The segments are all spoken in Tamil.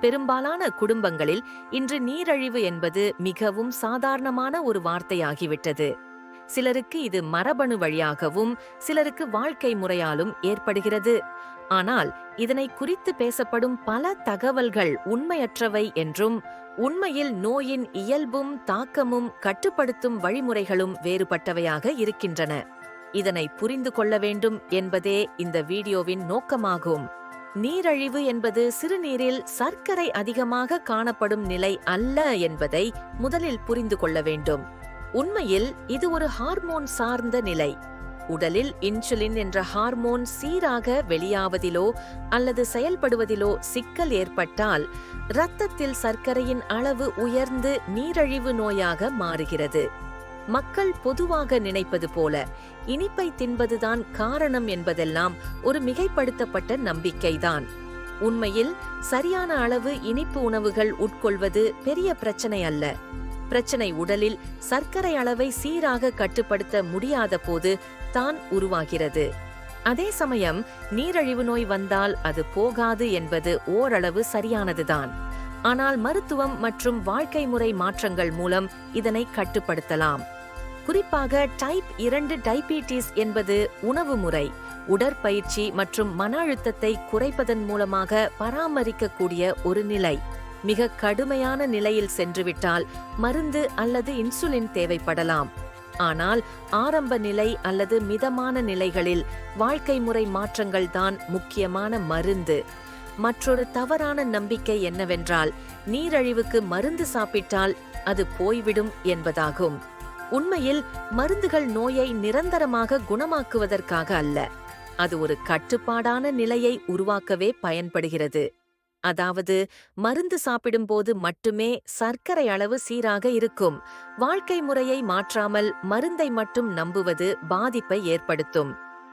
பெரும்பாலான குடும்பங்களில் இன்று நீரழிவு என்பது மிகவும் சாதாரணமான ஒரு வார்த்தையாகிவிட்டது. சிலருக்கு இது மரபணு வழியாகவும் சிலருக்கு வாழ்க்கை முறையாலும் ஏற்படுகிறது. ஆனால் இதனை குறித்து பேசப்படும் பல தகவல்கள் உண்மையற்றவை என்றும் உண்மையில் நோயின் இயல்பும் தாக்கமும் கட்டுப்படுத்தும் வழிமுறைகளும் வேறுபட்டவையாக இருக்கின்றன. இதனை புரிந்து கொள்ள வேண்டும் என்பதே இந்த வீடியோவின் நோக்கமாகும். நீரழிவு என்பது சிறுநீரில் சர்க்கரை அதிகமாக காணப்படும் நிலை அல்ல என்பதை முதலில் புரிந்து கொள்ள வேண்டும். உண்மையில் இது ஒரு ஹார்மோன் சார்ந்த நிலை. உடலில் இன்சுலின் என்ற ஹார்மோன் சீராக வெளியாவதிலோ அல்லது செயல்படுவதிலோ சிக்கல் ஏற்பட்டால் இரத்தத்தில் சர்க்கரையின் அளவு உயர்ந்து நீரழிவு நோயாக மாறுகிறது. மக்கள் பொதுவாக நினைப்பது போல இனிப்பை தின்பதுதான் காரணம் என்பதெல்லாம் ஒரு மிகைப்படுத்தப்பட்ட நம்பிக்கைதான். உண்மையில் சரியான அளவு இனிப்பு உணவுகள் உட்கொள்வது பெரிய பிரச்சனை அல்ல. பிரச்சனை உடலில் சர்க்கரை அளவை சீராக கட்டுப்படுத்த முடியாத போது தான் உருவாகிறது. அதே சமயம் நீரழிவு நோய் வந்தால் அது போகாது என்பது ஓரளவு சரியானதுதான். ஆனால் மருத்துவம் மற்றும் வாழ்க்கை முறை மாற்றங்கள் மூலம் இதனை கட்டுப்படுத்தலாம். குறிப்பாக டைப் இரண்டு டைபீட்டிஸ் என்பது உணவு முறை உடற்பயிற்சி மற்றும் மன அழுத்தத்தை குறைப்பதன் மூலமாக பராமரிக்கக்கூடிய ஒரு நிலை. மிக கடுமையான நிலையில் சென்றுவிட்டால் மருந்து அல்லது இன்சுலின் தேவைப்படலாம். ஆனால் ஆரம்ப நிலை அல்லது மிதமான நிலைகளில் வாழ்க்கை முறை மாற்றங்கள் தான் முக்கியமான மருந்து. மற்றொரு தவறான நம்பிக்கை என்னவென்றால் நீரழிவுக்கு மருந்து சாப்பிட்டால் அது போய்விடும் என்பதாகும். உண்மையில் மருந்துகள் நோயை நிரந்தரமாக குணமாக்குவதற்காக அல்ல. அது ஒரு கட்டுப்பாடான நிலையை உருவாக்கவே பயன்படுகிறது. அதாவது மருந்து சாப்பிடும்போது மட்டுமே சர்க்கரை அளவு சீராக இருக்கும். வாழ்க்கை முறையை மாற்றாமல் மருந்தை மட்டும் நம்புவது பாதிப்பை ஏற்படுத்தும்.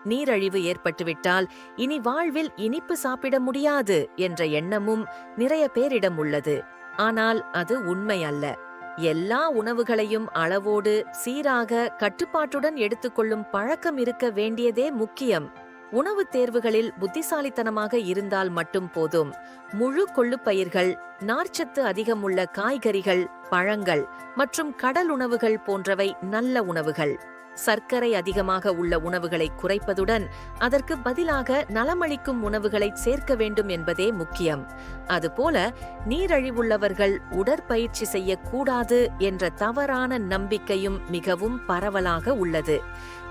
நீரழிவு ஏற்பட்டுவிட்டால் இனி வாழ்வில் இனிப்பு சாப்பிட முடியாது என்ற எண்ணமும் நிறைய பேரிடம் உள்ளது. ஆனால் அது உண்மை அல்ல. எல்லா உணவுகளையும் அளவோடு சீராக கட்டுப்பாட்டுடன் எடுத்துக்கொள்ளும் பழக்கம் இருக்க வேண்டியதே முக்கியம். உணவு தேர்வுகளில் புத்திசாலித்தனமாக இருந்தால் மட்டும் போதும். முழு கொள்ளுப்பயிர்கள் நார்ச்சத்து அதிகமுள்ள காய்கறிகள் பழங்கள் மற்றும் கடல் உணவுகள் போன்றவை நல்ல உணவுகள். சர்க்கரை அதிகமாக உள்ள உணவுகளை குறைப்பதுடன் அதற்கு பதிலாக நலமளிக்கும் உணவுகளை சேர்க்க வேண்டும் என்பதே முக்கியம். அதுபோல நீரழிவுள்ளவர்கள் உடற்பயிற்சி செய்யக்கூடாது என்ற தவறான நம்பிக்கையும் மிகவும் பரவலாக உள்ளது.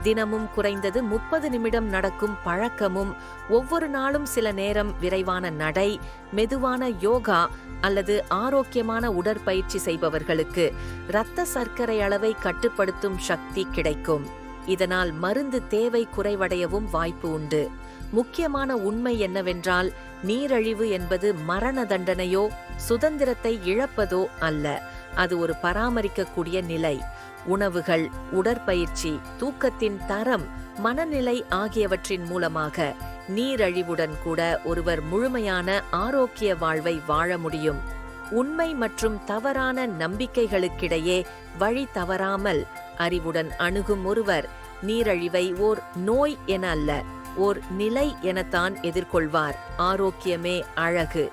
தினமும் குறைந்தது முப்பது நிமிடம் நடக்கும் பழக்கமும் ஒவ்வொரு நாளும் சில நேரம் விரைவான நடை மெதுவான யோகா அல்லது ஆரோக்கியமான உடற்பயிற்சி செய்பவர்களுக்கு இரத்த சர்க்கரை அளவை கட்டுப்படுத்தும் சக்தி கிடைக்கும். இதனால் மருந்து தேவை குறைவடையவும் வாய்ப்பு உண்டு. முக்கியமான உண்மை என்னவென்றால் நீரழிவு என்பது மரண தண்டனையோ சுதந்திரத்தை இழப்பதோ அல்ல. அது ஒரு பராமரிக்கக்கூடிய நிலை. உணவுகள் உடற்பயிற்சி தூக்கத்தின் தரம் மனநிலை ஆகியவற்றின் மூலமாக நீரழிவுடன் கூட ஒருவர் முழுமையான ஆரோக்கிய வாழ்வை வாழ முடியும். உண்மை மற்றும் தவறான நம்பிக்கைகளுக்கிடையே வழி தவறாமல் அறிவுடன் அணுகும் ஒருவர் நீரழிவை ஓர் நோய் என அல்ல ஓர் நிலை எனத்தான் எதிர்கொள்வார். ஆரோக்கியமே அழகு.